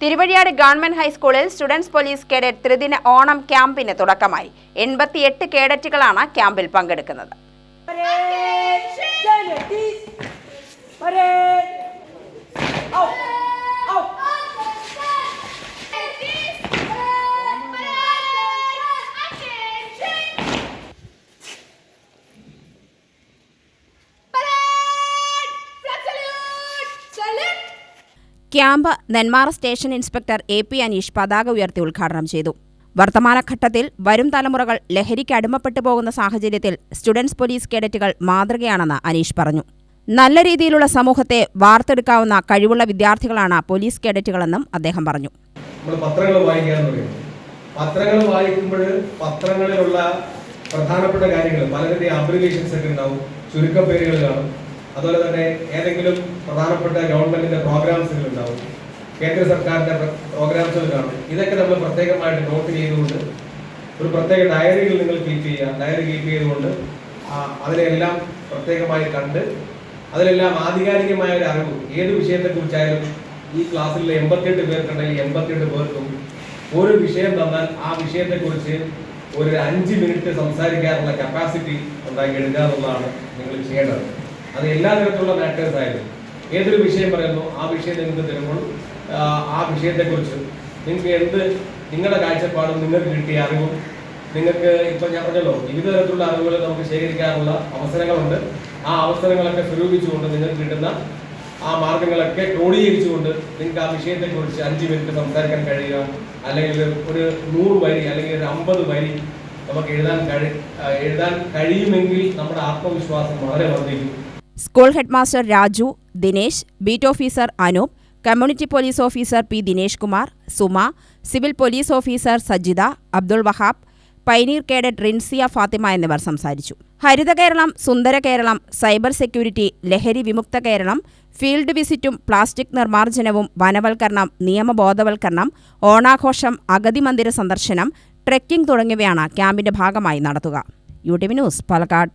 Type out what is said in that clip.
Thiruvazhiyad government ഹൈസ്കൂളിൽ students police cadet ത്രിദിന ഓണം ക്യാമ്പിന് തുടക്കമായി. എൺപത്തിയെട്ട് കേഡറ്റുകളാണ് ക്യാമ്പിൽ പങ്കെടുക്കുന്നത്. Camp Nenmara station inspector A P Aneesh പതാക ഉയർത്തി ഉദ്ഘാടനം ചെയ്തു. വർത്തമാനഘട്ടത്തിൽ വരും തലമുറകൾ ലഹരിക്ക് അടിമപ്പെട്ടു പോകുന്ന സാഹചര്യത്തിൽ സ്റ്റുഡൻസ് പോലീസ് കേഡറ്റുകൾ മാതൃകയാണെന്ന് അനീഷ് പറഞ്ഞു. നല്ല രീതിയിലുള്ള സമൂഹത്തെ വാർത്തെടുക്കാവുന്ന കഴിവുള്ള വിദ്യാർത്ഥികളാണ് പോലീസ് കേഡറ്റുകളെന്നും അദ്ദേഹം പറഞ്ഞു. നമ്മൾ പത്രങ്ങൾ പത്രങ്ങൾ വായിക്കുമ്പോൾ പത്രങ്ങളിലുള്ള പ്രധാനപ്പെട്ട കാര്യങ്ങൾ പലരുടെ അബ്രിവേഷൻസ് ഒക്കെ ഉണ്ടാവും ചുരുക്കപ്പേരുകൾ കാണും. അതുപോലെ തന്നെ ഏതെങ്കിലും പ്രധാനപ്പെട്ട ഗവൺമെന്റിന്റെ പ്രോഗ്രാംസുകൾ കേന്ദ്ര സർക്കാരിന്റെ പ്രോഗ്രാംസ് ഇതൊക്കെ നമ്മൾ പ്രത്യേകമായിട്ട് നോട്ട് ചെയ്തുകൊണ്ട് ഒരു പ്രത്യേക ഡയറികൾ നിങ്ങൾ കീപ്പ് ചെയ്യുക. ഡയറി കീപ്പ് ചെയ്തുകൊണ്ട് അതിനെല്ലാം പ്രത്യേകമായി കണ്ട് അതിലെല്ലാം ആധികാരികമായ ഒരു അറിവ് ഏത് വിഷയത്തെക്കുറിച്ചായാലും ഈ ക്ലാസ്സിലെ എൺപത്തിയെട്ട് പേർക്കുണ്ടെങ്കിൽ എൺപത്തിയെട്ട് പേർക്കും ഒരു വിഷയം തന്നാൽ ആ വിഷയത്തെക്കുറിച്ച് ഒരു അഞ്ച് മിനിറ്റ് സംസാരിക്കാനുള്ള കപ്പാസിറ്റി ഉണ്ടാക്കിയെടുക്കുക എന്നുള്ളതാണ് നിങ്ങൾ ചെയ്യേണ്ടത്. അത് എല്ലാ തരത്തിലുള്ള മാറ്റേഴ്സ് ആയാലും ഏതൊരു വിഷയം പറയുന്നു ആ വിഷയം നിങ്ങൾക്ക് തരുമ്പോൾ ആ, വിഷയത്തെക്കുറിച്ച് നിങ്ങൾക്ക് എന്ത് നിങ്ങളുടെ കാഴ്ചപ്പാടും നിങ്ങൾക്ക് കിട്ടിയ അറിവും നിങ്ങൾക്ക് ഇപ്പൊ ഞാൻ പറഞ്ഞല്ലോ വിവിധ തരത്തിലുള്ള അറിവുകൾ നമുക്ക് ശേഖരിക്കാനുള്ള അവസരങ്ങളുണ്ട്. ആ അവസരങ്ങളൊക്കെ സ്വരൂപിച്ചുകൊണ്ട് നിങ്ങൾക്ക് കിട്ടുന്ന ആ മാർഗങ്ങളൊക്കെ ക്രോഡീകരിച്ചുകൊണ്ട് നിങ്ങൾക്ക് ആ വിഷയത്തെക്കുറിച്ച് അഞ്ച് മിനിറ്റ് സംസാരിക്കാൻ കഴിയുക. അല്ലെങ്കിൽ ഒരു നൂറ് വരി അല്ലെങ്കിൽ ഒരു അമ്പത് വരി നമുക്ക് എഴുതാൻ കഴി എഴുതാൻ കഴിയുമെങ്കിൽ നമ്മുടെ ആത്മവിശ്വാസം വളരെ വർദ്ധിക്കും. School headmaster Raju Dinesh beat officer Anoop community police officer P Dinesh Kumar Suma civil police officer Sajitha Abdul Wahab pioneer cadet Rinsiya Fathima എന്നിവർ സംസാരിച്ചു. ഹരിത കേരളം സുന്ദര കേരളം സൈബർ സെക്യൂരിറ്റി ലഹരി വിമുക്ത കേരളം ഫീൽഡ് വിസിറ്റും പ്ലാസ്റ്റിക് നിർമ്മാർജനവും വനവൽക്കരണം നിയമബോധവൽക്കരണം ഓണാഘോഷം അഗതി മന്ദിര സന്ദർശനം ട്രെക്കിംഗ് തുടങ്ങിയവയാണ് ക്യാമ്പിന്റെ ഭാഗമായി നടത്തുക. U T V news Palakkad.